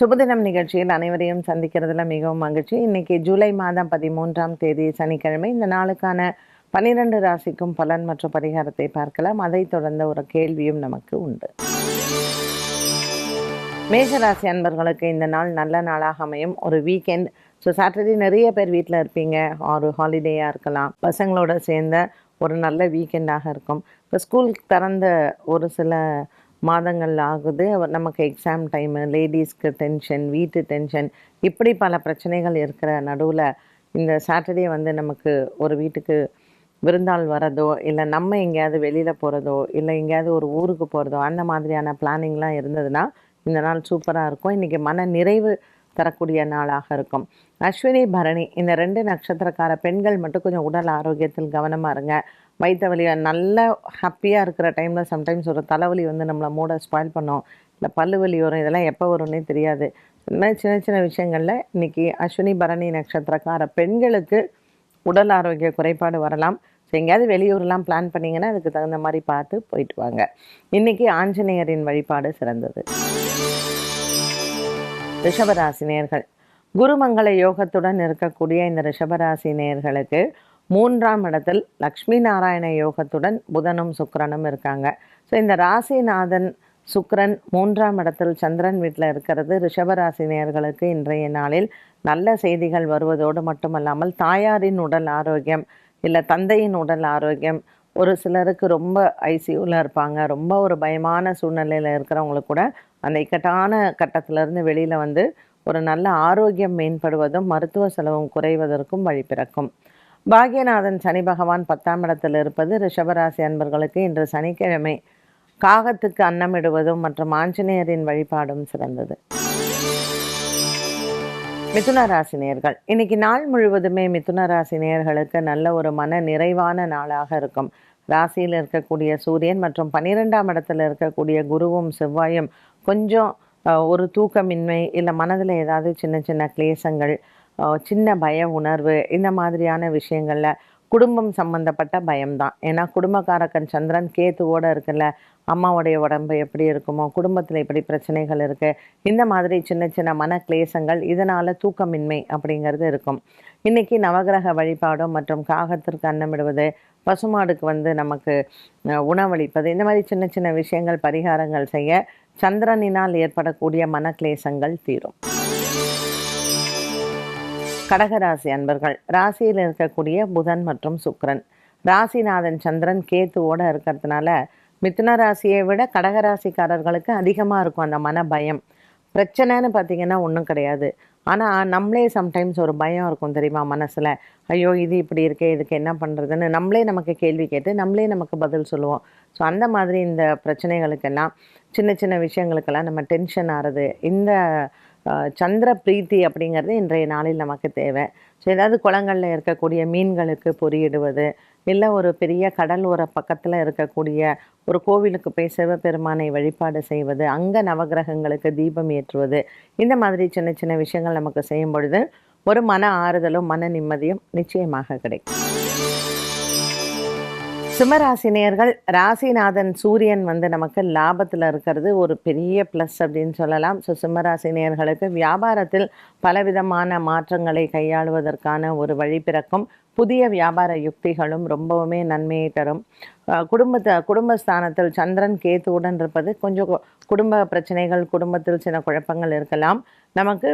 சுபதினம் நிகழ்ச்சியில் அனைவரையும் சந்திக்கிறதுல மிகவும் மகிழ்ச்சி. இன்னைக்கு ஜூலை மாதம் பதிமூன்றாம் தேதி சனிக்கிழமை இந்த நாளுக்கான பன்னிரண்டு ராசிக்கும் பலன் மற்றும் பரிகாரத்தை பார்க்கலாம். அதைத் தொடர்ந்த ஒரு கேள்வியும் நமக்கு உண்டு. மேஷராசி அன்பர்களுக்கு இந்த நாள் நல்ல நாளாக அமையும். ஒரு வீக்கெண்ட் ஸோ சாட்டர்டே நிறைய பேர் வீட்டில் இருப்பீங்க. ஒரு ஹாலிடேயாக இருக்கலாம். பசங்களோட சேர்ந்த ஒரு நல்ல வீக்கெண்டாக இருக்கும். இப்போ ஸ்கூல் திறந்த ஒரு சில மாதங்கள் ஆகுது. நமக்கு எக்ஸாம் டைமு லேடிஸ்க்கு டென்ஷன் வீட்டு டென்ஷன் இப்படி பல பிரச்சனைகள் இருக்கிற நடுவில் இந்த சாட்டர்டே வந்து நமக்கு ஒரு வீட்டுக்கு விருந்தாள் வரதோ இல்லை நம்ம எங்கேயாவது வெளியில் போகிறதோ இல்லை எங்கேயாவது ஒரு ஊருக்கு போகிறதோ அந்த மாதிரியான பிளானிங்லாம் இருந்ததுன்னா இந்த நாள் சூப்பராக இருக்கும். இன்றைக்கி மன நிறைவு தரக்கூடிய நாளாக இருக்கும். அஸ்வினி பரணி இந்த ரெண்டு நட்சத்திரக்கார பெண்கள் மட்டும் கொஞ்சம் உடல் ஆரோக்கியத்தில் கவனமாக இருங்க. வயிற்று வலி நல்ல ஹாப்பியாக இருக்கிற டைமில் சம்டைம்ஸ் ஒரு தலைவலி வந்து நம்மளை மூட ஸ்பாயில் பண்ணோம். இல்லை பல்லு வலி வரும் இதெல்லாம் எப்போ வரும்னே தெரியாது. இந்த மாதிரி சின்ன சின்ன விஷயங்களில் இன்றைக்கி அஸ்வினி பரணி நட்சத்திரக்கார பெண்களுக்கு உடல் ஆரோக்கிய குறைபாடு வரலாம். ஸோ எங்கேயாவது வெளியூர்லாம் பிளான் பண்ணிங்கன்னா அதுக்கு தகுந்த மாதிரி பார்த்து போயிட்டு வாங்க. இன்றைக்கி ஆஞ்சநேயரின் வழிபாடு சிறந்தது. ரிஷபராசி நேர்கள். குருமங்கள யோகத்துடன் இருக்கக்கூடிய இந்த ரிஷபராசி நேர்களுக்கு மூன்றாம் இடத்தில் லக்ஷ்மி நாராயண யோகத்துடன் புதனும் சுக்கரனும் இருக்காங்க. ஸோ இந்த ராசிநாதன் சுக்கரன் மூன்றாம் இடத்தில் சந்திரன் வீட்டில் இருக்கிறது. ரிஷபராசி நேர்களுக்கு இன்றைய நாளில் நல்ல செய்திகள் வருவதோடு மட்டுமல்லாமல் தாயாரின் உடல் ஆரோக்கியம் இல்லை தந்தையின் உடல் ஆரோக்கியம் ஒரு சிலருக்கு ரொம்ப ஐசியூவில் இருப்பாங்க. ரொம்ப ஒரு பயமான சூழ்நிலையில் இருக்கிறவங்களுக்கு கூட அந்த இக்கட்டான கட்டத்திலேருந்து வெளியில் வந்து ஒரு நல்ல ஆரோக்கியம் மேம்படுவதும் மருத்துவ செலவும் குறைவதற்கும் வழி பிறக்கும். பாக்யநாதன் சனி பகவான் பத்தாம் இடத்தில் இருப்பது ரிஷபராசி அன்பர்களுக்கு இன்று சனிக்கிழமை காகத்துக்கு அன்னமிடுவதும் மற்றும் ஆஞ்சநேயரின் வழிபாடும் சிறந்தது. மிதுன ராசி நேர்கள். இன்னைக்கு நாள் முழுவதுமே மிதுன ராசி நேர்களுக்கு நல்ல ஒரு மன நிறைவான நாளாக இருக்கும். ராசியில் இருக்கக்கூடிய சூரியன் மற்றும் பன்னிரெண்டாம் இடத்துல இருக்கக்கூடிய குருவும் செவ்வாயும் கொஞ்சம் ஒரு தூக்கமின்மை இல்லை மனதில் ஏதாவது சின்ன சின்ன கிளேசங்கள் சின்ன பய உணர்வு இந்த மாதிரியான விஷயங்களில் குடும்பம் சம்பந்தப்பட்ட பயம்தான். ஏன்னா குடும்பக்காரக்கன் சந்திரன் கேத்துவோடு இருக்குல்ல அம்மாவுடைய உடம்பு எப்படி இருக்குமோ குடும்பத்தில் எப்படி பிரச்சனைகள் இருக்குது இந்த மாதிரி சின்ன சின்ன மன கிளேசங்கள் இதனால் தூக்கமின்மை அப்படிங்கிறது இருக்கும். இன்னைக்கு நவகிரக வழிபாடும் மற்றும் காகத்திற்கு அன்னமிடுவது பசுமாடுக்கு வந்து நமக்கு உணவளிப்பது இந்த மாதிரி சின்ன சின்ன விஷயங்கள் பரிகாரங்கள் செய்ய சந்திரனினால் ஏற்படக்கூடிய மன கிளேசங்கள் தீரும். கடகராசி அன்பர்கள் ராசியில் இருக்கக்கூடிய புதன் மற்றும் சுக்கரன். ராசிநாதன் சந்திரன் கேத்துவோட இருக்கிறதுனால மிதுன ராசியை விட கடகராசிக்காரர்களுக்கு அதிகமாக இருக்கும் அந்த மன பயம். பிரச்சனைன்னு பார்த்தீங்கன்னா ஒன்றும் கிடையாது. ஆனால் நம்மளே சம்டைம்ஸ் ஒரு பயம் இருக்கும் தெரியுமா மனசில். ஐயோ இது இப்படி இருக்கே இதுக்கு என்ன பண்ணுறதுன்னு நம்மளே நமக்கு கேள்வி கேட்டு நம்மளே நமக்கு பதில் சொல்லுவோம். ஸோ அந்த மாதிரி இந்த பிரச்சனைகளுக்கெல்லாம் சின்ன சின்ன விஷயங்களுக்கெல்லாம் நம்ம டென்ஷன் ஆகிறது இந்த சந்திர பிரீத்தி அப்படிங்கிறது இன்றைய நாளில் நமக்கு தேவை. ஸோ ஏதாவது குளங்களில் இருக்கக்கூடிய மீன்களுக்கு பொறியிடுவது இல்லை ஒரு பெரிய கடலோர பக்கத்தில் இருக்கக்கூடிய ஒரு கோவிலுக்கு போய் சிவபெருமானை வழிபாடு செய்வது அங்கே நவகிரகங்களுக்கு தீபம் ஏற்றுவது இந்த மாதிரி சின்ன சின்ன விஷயங்கள் நமக்கு செய்யும் பொழுது ஒரு மன ஆறுதலும் மன நிம்மதியும் நிச்சயமாக கிடைக்கும். சிம்மராசினியர்கள் ராசிநாதன் சூரியன் வந்து நமக்கு லாபத்தில் இருக்கிறது ஒரு பெரிய ப்ளஸ் அப்படின்னு சொல்லலாம். ஸோ சிம்மராசினியர்களுக்கு வியாபாரத்தில் பலவிதமான மாற்றங்களை கையாளுவதற்கான ஒரு வழி பிறக்கும். புதிய வியாபார யுக்திகளும் ரொம்பவுமே நன்மையை தரும். குடும்பத்தை குடும்பஸ்தானத்தில் சந்திரன் கேத்துவுடன் இருப்பது கொஞ்சம் குடும்ப பிரச்சனைகள் குடும்பத்தில் சில குழப்பங்கள் இருக்கலாம். நமக்கு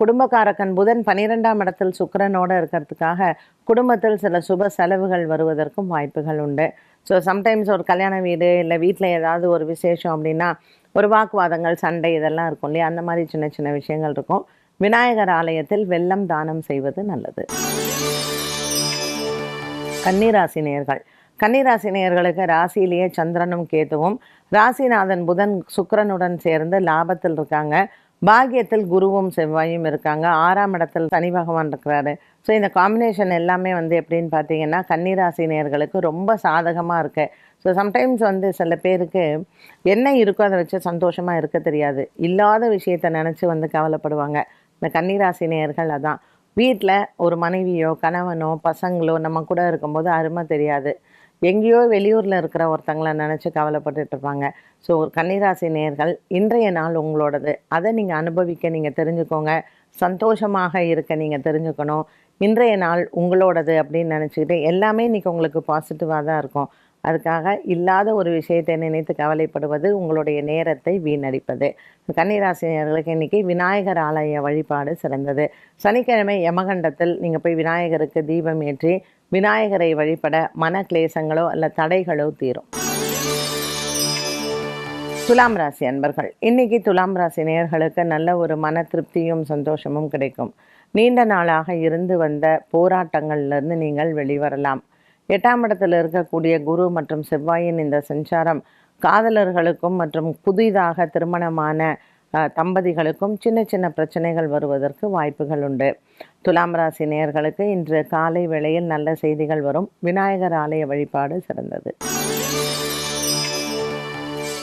குடும்பக்காரக்கன் புதன் பன்னிரெண்டாம் இடத்தில் சுக்கரனோடு இருக்கிறதுக்காக குடும்பத்தில் சில சுப செலவுகள் வருவதற்கும் வாய்ப்புகள் உண்டு. ஸோ சம்டைம்ஸ் ஒரு கல்யாண வீடு இல்லை வீட்டில் ஏதாவது ஒரு விசேஷம் அப்படின்னா ஒரு வாக்குவாதங்கள் சண்டை இதெல்லாம் இருக்கும் இல்லையா? அந்த மாதிரி சின்ன சின்ன விஷயங்கள் இருக்கும். விநாயகர் ஆலயத்தில் வெள்ளம் தானம் செய்வது நல்லது. கன்னிராசி நேயர்கள் கன்னிராசி ராசியிலேயே சந்திரனும் கேதுவும் ராசிநாதன் புதன் சுக்கரனுடன் சேர்ந்து லாபத்தில் இருக்காங்க. பாகியத்தில் குருவும் செவ்வாயும் இருக்காங்க. ஆறாம் இடத்தில் சனி பகவான் இருக்கிறாரு. ஸோ இந்த காம்பினேஷன் எல்லாமே வந்து எப்படின்னு பார்த்தீங்கன்னா கன்னிராசி நேர்களுக்கு ரொம்ப சாதகமாக இருக்கு. ஸோ சம்டைம்ஸ் வந்து சில பேருக்கு என்ன இருக்கோ அதை வச்சு சந்தோஷமாக இருக்க தெரியாது. இல்லாத விஷயத்தை நினச்சி வந்து கவலைப்படுவாங்க. இந்த கன்னிராசி நேர்கள் அதான். வீட்டில் ஒரு மனைவியோ கணவனோ பசங்களோ நம்ம கூட இருக்கும்போது அருமை தெரியாது. எங்கேயோ வெளியூரில் இருக்கிற ஒருத்தங்களை நினச்சி கவலைப்பட்டுட்டு இருப்பாங்க. ஸோ ஒரு கன்னிராசி நேர்கள் இன்றைய நாள் உங்களோடது. அதை நீங்கள் அனுபவிக்க நீங்கள் தெரிஞ்சுக்கோங்க. சந்தோஷமாக இருக்க நீங்கள் தெரிஞ்சுக்கணும். இன்றைய நாள் உங்களோடது அப்படின்னு நினச்சிக்கிட்டு எல்லாமே இன்றைக்கி உங்களுக்கு பாசிட்டிவாக தான் இருக்கும். அதுக்காக இல்லாத ஒரு விஷயத்தை நினைத்து கவலைப்படுவது உங்களுடைய நேரத்தை வீணடிப்பது. கன்னிராசினியர்களுக்கு இன்னைக்கு விநாயகர் ஆலய வழிபாடு சிறந்தது. சனிக்கிழமை யமகண்டத்தில் நீங்கள் போய் விநாயகருக்கு தீபம் ஏற்றி விநாயகரை வழிபட மன கிளேசங்களோ அல்ல தடைகளோ தீரும். துலாம் ராசி அன்பர்கள் இன்னைக்கு துலாம் ராசி நேர்களுக்கு நல்ல ஒரு மன திருப்தியும் சந்தோஷமும் கிடைக்கும். நீண்ட நாளாக இருந்து வந்த போராட்டங்கள்லேருந்து நீங்கள் வெளிவரலாம். எட்டாம் இடத்தில் இருக்கக்கூடிய குரு மற்றும் செவ்வாயின் இந்த சஞ்சாரம் காதலர்களுக்கும் மற்றும் புதிதாக திருமணமான தம்பதிகளுக்கும் சின்ன சின்ன பிரச்சனைகள் வருவதற்கு வாய்ப்புகள் உண்டு. துலாம் ராசி நேயர்களுக்கு இன்று காலை வேளையில் நல்ல செய்திகள் வரும். விநாயகர் ஆலய வழிபாடு சிறந்தது.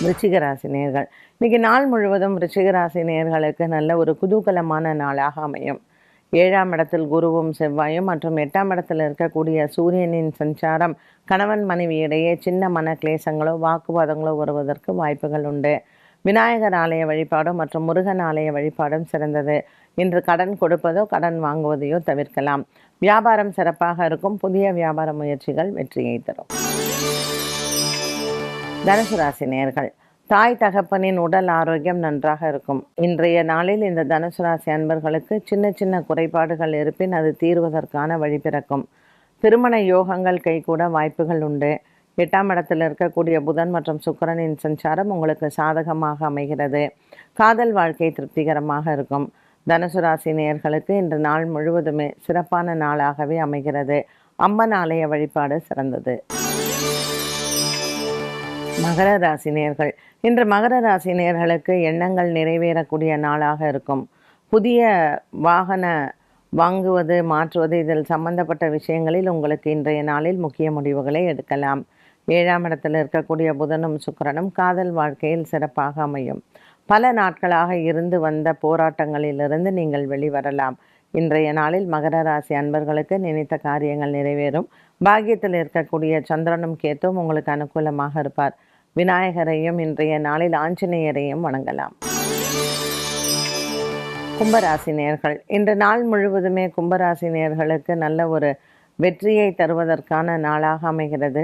விருச்சிக ராசி நேயர்கள் இன்னைக்கு நாள் முழுவதும் விருச்சிக ராசி நேயர்களுக்கு நல்ல ஒரு குதூகலமான நாளாக அமையும். ஏழாம் இடத்தில் குருவும் செவ்வாயும் மற்றும் எட்டாம் இடத்தில் இருக்கக்கூடிய சூரியனின் சஞ்சாரம் கணவன் மனைவி இடையே சின்ன மன கிளேசங்களோ வாக்குவாதங்களோ வருவதற்கு வாய்ப்புகள் உண்டு. விநாயகர் ஆலய வழிபாடும் மற்றும் முருகன் ஆலய வழிபாடும் சிறந்தது. இன்று கடன் கொடுப்பதோ கடன் வாங்குவதையோ தவிர்க்கலாம். வியாபாரம் சிறப்பாக இருக்கும். புதிய வியாபார முயற்சிகள் வெற்றியை தரும். தனுசு ராசி நேர்கள். தாய் தகப்பனின் உடல் ஆரோக்கியம் நன்றாக இருக்கும். இன்றைய நாளில் இந்த தனுசு ராசி அன்பர்களுக்கு சின்ன சின்ன குறைபாடுகள் இருப்பின் அது தீர்வதற்கான வழி பிறக்கும். திருமண யோகங்கள் கைகூட வாய்ப்புகள் உண்டு. எட்டாம் இடத்தில் இருக்கக்கூடிய புதன் மற்றும் சுக்கிரனின் சஞ்சாரம் உங்களுக்கு சாதகமாக அமைகிறது. காதல் வாழ்க்கை திருப்திகரமாக இருக்கும். தனுசு ராசி நேயர்களுக்கு இன்று நாள் முழுவதுமே சிறப்பான நாளாகவே அமைகிறது. அம்மன் ஆலய வழிபாடு சிறந்தது. மகர ராசி நேர்கள். இன்று மகர ராசி நேர்களுக்கு எண்ணங்கள் நிறைவேறக்கூடிய நாளாக இருக்கும். புதிய வாகன வாங்குவது மாற்றுவது இதில் சம்பந்தப்பட்ட விஷயங்களில் உங்களுக்கு இன்றைய நாளில் முக்கிய முடிவுகளை எடுக்கலாம். ஏழாம் இடத்தில் இருக்கக்கூடிய புதனும் சுக்கரனும் காதல் வாழ்க்கையில் சிறப்பாக அமையும். பல நாட்களாக இருந்து வந்த போராட்டங்களிலிருந்து நீங்கள் வெளிவரலாம். இன்றைய நாளில் மகர ராசி அன்பர்களுக்கு நினைத்த காரியங்கள் நிறைவேறும். பாகியத்தில் இருக்கக்கூடிய சந்திரனும் கேத்தும் உங்களுக்கு அனுகூலமாக இருப்பார். விநாயகரையும் இன்றைய நாளில் ஆஞ்சநேயரையும் வணங்கலாம். கும்பராசி நேர்கள் இன்று நாள் முழுவதுமே கும்பராசி நேர்களுக்கு நல்ல ஒரு வெற்றியை தருவதற்கான நாளாக அமைகிறது.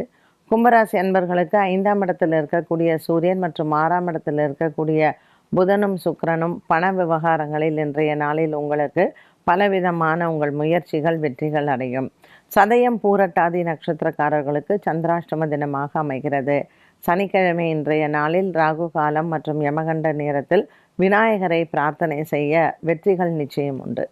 கும்பராசி அன்பர்களுக்கு ஐந்தாம் இடத்தில் இருக்கக்கூடிய சூரியன் மற்றும் ஆறாம் இடத்தில் இருக்கக்கூடிய புதனும் சுக்கரனும் பண விவகாரங்களில் இன்றைய நாளில் உங்களுக்கு பலவிதமான உங்கள் முயற்சிகள் வெற்றிகள் அடையும். சதயம் பூரட்டாதி நட்சத்திரக்காரர்களுக்கு சந்திராஷ்டம தினமாக அமைகிறது. சனிக்கிழமை இன்றைய நாளில் ராகு காலம் மற்றும் யமகண்ட நேரத்தில் விநாயகரை பிரார்த்தனை செய்ய வெற்றிகள் நிச்சயம் உண்டு.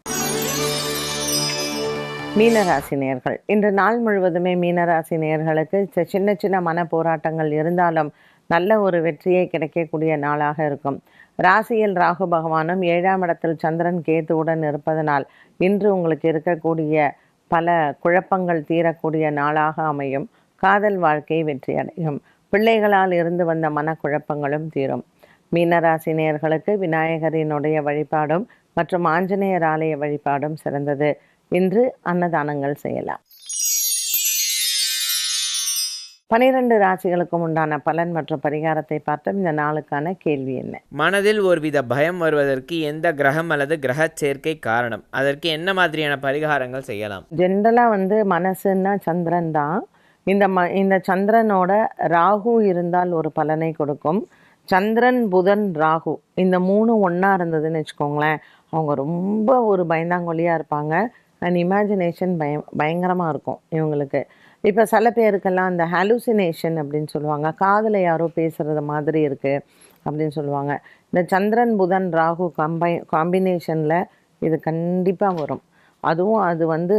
மீனராசி நேர்கள் இன்று நாள் முழுவதுமே மீனராசி நேர்களுக்கு சின்ன சின்ன மன போராட்டங்கள் இருந்தாலும் நல்ல ஒரு வெற்றியை கிடைக்கக்கூடிய நாளாக இருக்கும். ராசியில் ராகு பகவானும் ஏழாம் இடத்தில் சந்திரன் கேதுவுடன் இருப்பதனால் இன்று உங்களுக்கு இருக்கக்கூடிய பல குழப்பங்கள் தீரக்கூடிய நாளாக அமையும். காதல் வாழ்க்கை வெற்றி அடையும் பிள்ளைகளால் இருந்து வந்த மனக்குழப்பங்களும் தீரும். மீனராசி நேயர்களுக்கு விநாயகரினுடைய வழிபாடும் மற்றும் ஆஞ்சநேயர் ஆலய வழிபாடும் சிறந்தது. இன்று அன்னதானங்கள் செய்யலாம். பனிரெண்டு ராசிகளுக்கும் உண்டான பலன் மற்றும் பரிகாரத்தை பார்த்தோம். இந்த நாளுக்கான கேள்வி என்ன? மனதில் ஒருவித பயம் வருவதற்கு எந்த கிரகம் அல்லது கிரக சேர்க்கை காரணம்? அதற்கு என்ன மாதிரியான பரிகாரங்கள் செய்யலாம்? ஜென்ரலாக வந்து மனசுன்னா சந்திரன் தான். இந்த ம இந்த சந்திரனோட ராகு இருந்தால் ஒரு பலனை கொடுக்கும். சந்திரன் புதன் ராகு இந்த மூணு ஒன்றா இருந்ததுன்னு வச்சுக்கோங்களேன் அவங்க ரொம்ப ஒரு பயந்தாங்கொல்லியாக இருப்பாங்க. அண்ட் இமேஜினேஷன் பயம் பயங்கரமாக இருக்கும் இவங்களுக்கு. இப்போ சில பேருக்கெல்லாம் அந்த ஹாலுசினேஷன் அப்படின்னு சொல்லுவாங்க. காதில் யாரோ பேசுகிறது மாதிரி இருக்குது அப்படின்னு சொல்லுவாங்க. இந்த சந்திரன் புதன் ராகு கம்பை காம்பினேஷனில் இது கண்டிப்பாக வரும். அதுவும் அது வந்து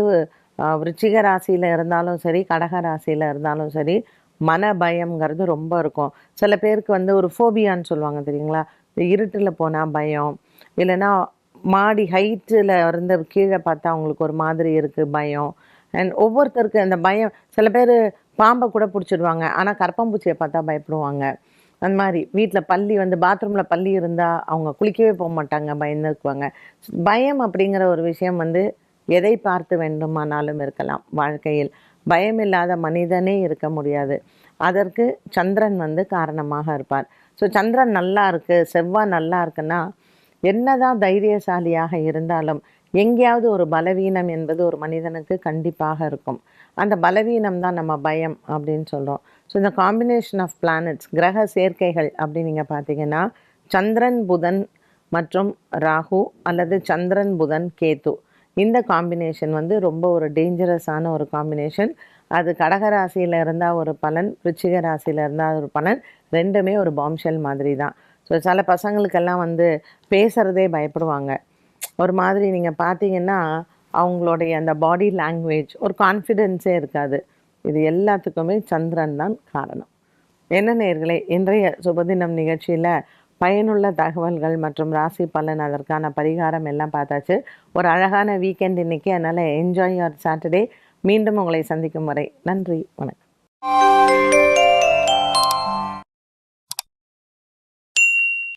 விருச்சிக ராசியில் இருந்தாலும் சரி கடக ராசியில் இருந்தாலும் சரி மன பயம்ங்கிறது ரொம்ப இருக்கும். சில பேருக்கு வந்து ஒரு ஃபோபியான்னு சொல்லுவாங்க தெரியுங்களா? இருட்டில் போனால் பயம். இல்லைன்னா மாடி ஹைட்டில் இருந்து கீழே பார்த்தா அவங்களுக்கு ஒரு மாதிரி இருக்குது பயம். அண்ட் ஒவ்வொருத்தருக்கு அந்த பயம் சில பேர் பாம்பை கூட பிடிச்சிடுவாங்க. ஆனால் கரப்பாம்பூச்சியை பார்த்தா பயப்படுவாங்க. அந்த மாதிரி வீட்டில் பள்ளி வந்து பாத்ரூமில் பள்ளி இருந்தால் அவங்க குளிக்கவே போக மாட்டாங்க பயந்துக்குவாங்க பயம் அப்படிங்கிற ஒரு விஷயம் வந்து எதை பார்த்து வேண்டுமானாலும் இருக்கலாம் வாழ்க்கையில். பயம் இல்லாத மனிதனே இருக்க முடியாது. அதற்கு சந்திரன் வந்து காரணமாக இருப்பார். ஸோ சந்திரன் நல்லா இருக்குது செவ்வாய் நல்லா இருக்குன்னா என்னதான் தைரியசாலியாக இருந்தாலும் எங்கேயாவது ஒரு பலவீனம் என்பது ஒரு மனிதனுக்கு கண்டிப்பாக இருக்கும். அந்த பலவீனம் தான் நம்ம பயம் அப்படின்னு சொல்கிறோம் ஸோ இந்த காம்பினேஷன் ஆஃப் பிளானட்ஸ் கிரக சேர்க்கைகள் அப்படின்னு நீங்கள் பார்த்தீங்கன்னா சந்திரன் புதன் மற்றும் ராகு அல்லது சந்திரன் புதன் கேத்து இந்த காம்பினேஷன் வந்து ரொம்ப ஒரு டேஞ்சரஸான ஒரு காம்பினேஷன் அது கடக ராசியில் இருந்தால் ஒரு பலன் விருச்சிக ராசியில் இருந்தால் ஒரு பலன். ரெண்டுமே ஒரு பாம்ஷெல் மாதிரி தான். ஸோ சில பசங்களுக்கெல்லாம் வந்து பேசுகிறதே பயப்படுவாங்க. ஒரு மாதிரி நீங்கள் பார்த்தீங்கன்னா அவங்களுடைய அந்த பாடி லாங்குவேஜ் ஒரு கான்ஃபிடென்ஸே இருக்காது. இது எல்லாத்துக்குமே சந்திரன் தான் காரணம். என்ன நேர்களே இன்றைய சுபதினம் நிகழ்ச்சியில் பயனுள்ள தகவல்கள் மற்றும் ராசி பலன் அதற்கான பரிகாரம் எல்லாம் பார்த்தாச்சு. ஒரு அழகான வீக்கெண்ட் இன்றைக்கி அதனால் என்ஜாய் யுவர் சாட்டர்டே மீண்டும் உங்களை சந்திக்கும் வரை நன்றி வணக்கம்.